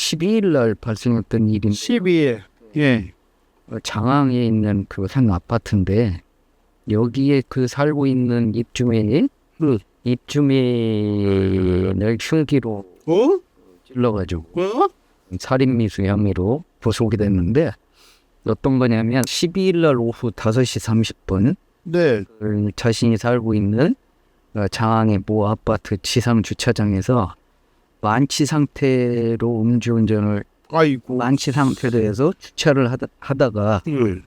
12일 날 발생했던 일인데 12일. 예. 어, 장항에 있는 그한 아파트인데 여기에 그 살고 있는 입주민이 응. 입주민을 흉기로 어? 찔러가지고 어? 살인미수 혐의로 구속이 됐는데 어떤 거냐면 12일 날 오후 5시 30분 네. 그 자신이 살고 있는 어, 장항의 모 아파트 지상 주차장에서 만취 상태로 음주운전을 아이고. 만취 상태로 해서 주차를 하다, 하다가 응.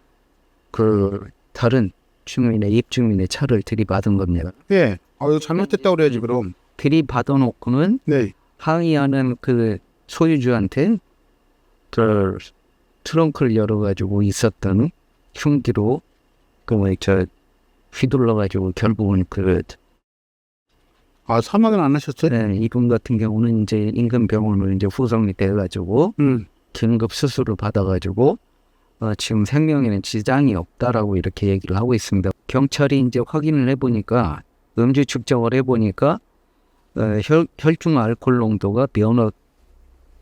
그 다른 주민의 입주민의 차를 들이받은 겁니다. 예. 아유 잘못했다고 그래야지 그럼. 들이받아 놓고는 네. 항의하는 그 소유주한테 그 트렁크를 열어가지고 있었던 흉기로 그뭐저 휘둘러가지고 결국은 그 아 사망은 안 하셨어요? 네, 이분 같은 경우는 이제 인근 병원으로 이제 후송이 돼가지고 응. 긴급 수술을 받아가지고 어, 지금 생명에는 지장이 없다라고 이렇게 얘기를 하고 있습니다. 경찰이 이제 확인을 해보니까 음주 측정을 해보니까 어, 혈, 혈중 알코올 농도가 면허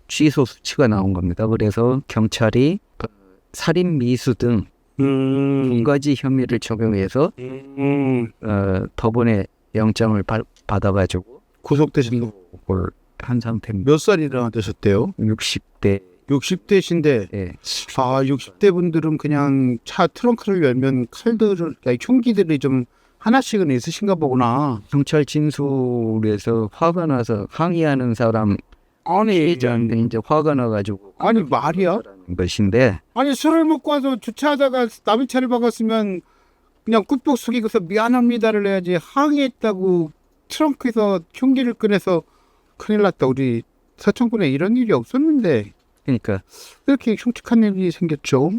취소 수치가 나온 겁니다. 그래서 경찰이 어, 살인 미수 등두 음. 가지 혐의를 적용해서 음. 어, 법원에 영장을 바, 받아가지고 구속되신 그걸 한 상태입니다. 몇 살이나 되셨대요? 60대 60대신데 예. 아 60대 분들은 그냥 차 트렁크를 열면 칼들을 아니, 흉기들이 좀 하나씩은 있으신가 보구나. 경찰 진술에서 화가 나서 항의하는 사람 아니 피해자한테 이제 화가 나가지고 아니 말이야? 것인데 아니 술을 먹고 와서 주차하다가 남의 차를 박았으면 그냥 꾹꾹 숙이고서 미안합니다를 해야지 항의했다고 트렁크에서 흉기를 꺼내서 큰일 났다 우리 서청군에 이런 일이 없었는데 그러니까 왜 이렇게 흉측한 일이 생겼죠?